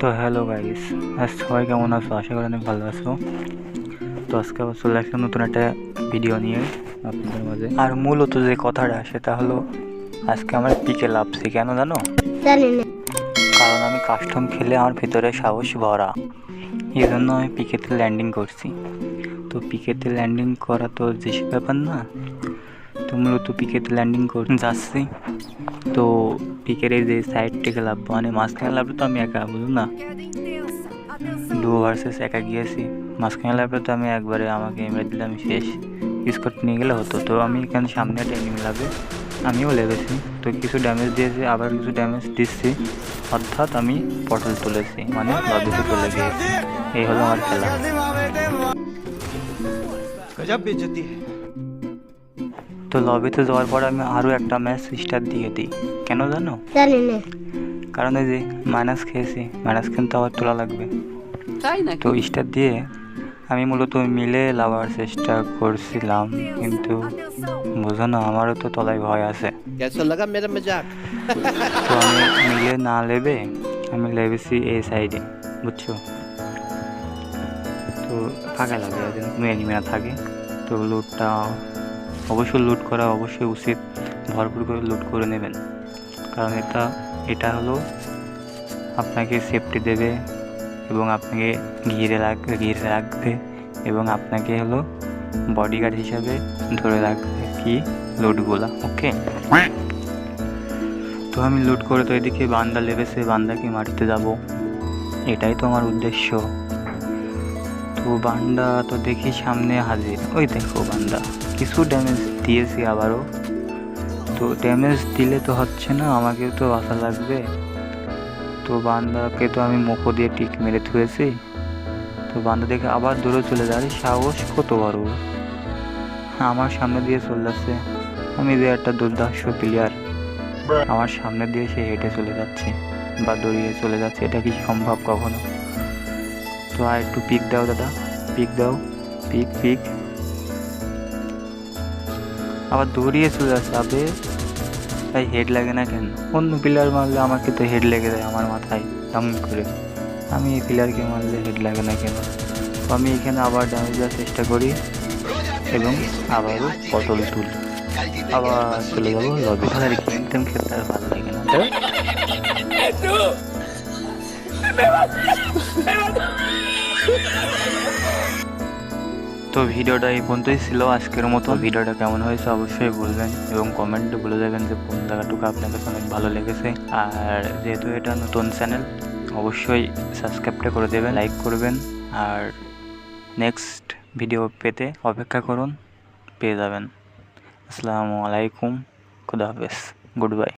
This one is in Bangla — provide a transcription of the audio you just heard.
তো হ্যালো গাইস আজ সবাই কেমন আছো? আশা করি অনেক ভালো আছো। তো আজকে আবার চলে আসলাম নতুন একটা ভিডিও নিয়ে আপনাদের মাঝে। আর মূলত যে কথাটা সেটা হলো আজকে আমার পিকে লাভছি কেন জানো? কারণ আমি কাস্টম খেলে আমার ভিতরে সাহস ভরা। এই জন্য আমি পিকেতে ল্যান্ডিং করছি। তো পিকেতে ল্যান্ডিং করা তো যে ব্যাপার না তো মূলত পিকেতে ল্যান্ডিং করে যাচ্ছি। তো পিকের যে সাইডটিকে লাভবো মানে মাঝখানে লাভলে তো আমি একা বুঝুন না? দু ভার্সেস একা গিয়েছি মাঝখানে লাভলে তো আমি একবারে আমাকে মেরে দিলাম, শেষ। স্কট নিয়ে গেলে হতো। তো আমি এখানে সামনে একটা এনিমি লাগে আমিও লেগেছি তো কিছু ড্যামেজ দিয়েছি, আবার কিছু ড্যামেজ দিচ্ছি। অর্থাৎ আমি পটল তুলেছি মানে লবিতে চলে গিয়েছি এই হলো আমার খেলা। গজব বেজতি তো লবিতে যাওয়ার পর আমি আরও একটা ম্যাচ স্টার দিয়ে দিই। কেন জানো? জানি না। কারণ ওই যে মাইনাস খেয়েছি মাইনাস কিন্তু আবার তোলা লাগবে। তাই না তো স্টার দিয়ে আমি মূলত মিলে লাভার চেষ্টা করছিলাম কিন্তু বোঝো না আমারও তো তলায় ভয় আছে। তো আমি মিলে না লেবে আমি লেবেছি এই সাইডে বুঝছ? তো ফাঁকা লাগে যেন কোনো থাকে তো লোডটা অবশ্যই লুট করা অবশ্যই উচিত। ভরপুর করে লুট করে নেবেন। কারণ এটা এটা হলো আপনাকে সেফটি দেবে এবং আপনাকে ঘিরে রাখ, ঘিরে রাখবে এবং আপনাকে হলো বডিগার্ড হিসাবে ধরে রাখবে কি? লুটগুলা ওকে তো আমি লুট করে তো এদিকে বান্দা লেবেছে বান্দাকে মারতে যাব? এটাই তো আমার উদ্দেশ্য। তো বান্দা তো দেখি সামনে হাজির। ওই দেখো বান্দা, কিছু ড্যামেজ দিয়েছি আবারও। তো ড্যামেজ দিলে তো হচ্ছে না আমাকে তো বাসা লাগবে। তো বান্দাকে তো আমি মুখো দিয়ে টিক মেরে থুয়েছি তো বান্দা দেখে আবার দূরে চলে যায়। সাহস কত বড়। আমার সামনে দিয়ে চলে যাচ্ছে। আমি যে একটা দুর্দার্শ প্লেয়ার আমার সামনে দিয়ে সে হেঁটে চলে যাচ্ছে বা দৌড়িয়ে চলে যাচ্ছে। এটা কি সম্ভব কখনো? তো আর একটু পিক দাও দাদা পিক দাও পিক পিক আবার দৌড়িয়ে চলে যাচ্ছে আবে। তাই হেড লাগে না কেন? অন্য প্লেয়ার মারলে আমাকে তো হেড লেগে যায় আমার মাথায় তেমন করে। আমি এই প্লেয়ারকে মারলে হেড লাগে না কেন? তো আমি এখানে আবার ড্যামেজ দেওয়ার চেষ্টা করি এবং আবারও পটল তুলি। আবার চলে যাব লবি আর গেম টেম খেলতে আর ভালো লাগে না। তাই? তো ভিডিওটা এই পর্যন্তই ছিল। আজকের মতো ভিডিওটা কেমন হয়েছে অবশ্যই বলবেন এবং কমেন্টে বলে দেবেন যে কোন জায়গাটুকু আপনার কাছে অনেক ভালো লেগেছে। আর যেহেতু এটা নতুন চ্যানেল অবশ্যই সাবস্ক্রাইবটা করে দেবেন লাইক করবেন। আর নেক্সট ভিডিও পেতে অপেক্ষা করুন, পেয়ে যাবেন। আসসালামু আলাইকুম, খুদা হাফেজ গুড বাই